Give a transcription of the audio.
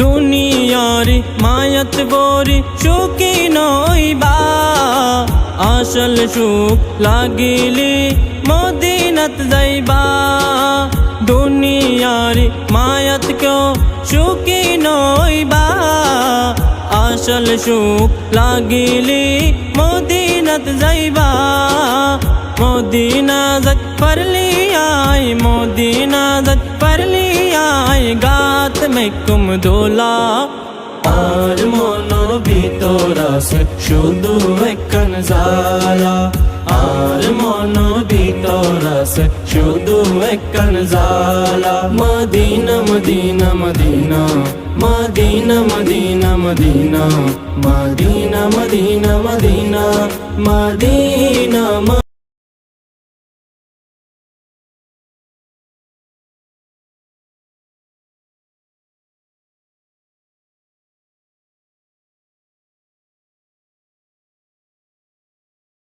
দুনিয়ার মায়াত বরি সুখী নইবা আসল সুখ লাগিলি মদিনাত যাইবা। দুনিয়ার মায়াত কেউ সুখী নইবা আসল সুখ লাগিলি মদিনাত যাইবা। মদিনা যত পারলি আই মদিনা যত পারলি গাত মে কুম দোলা আর মনো ভিতর আছে শুধু একখান জালা আর মনো ভিতর আছে শুধু একখান জালা Medina Medina Medina Medina Medina Medina Medina Medina Medina Medina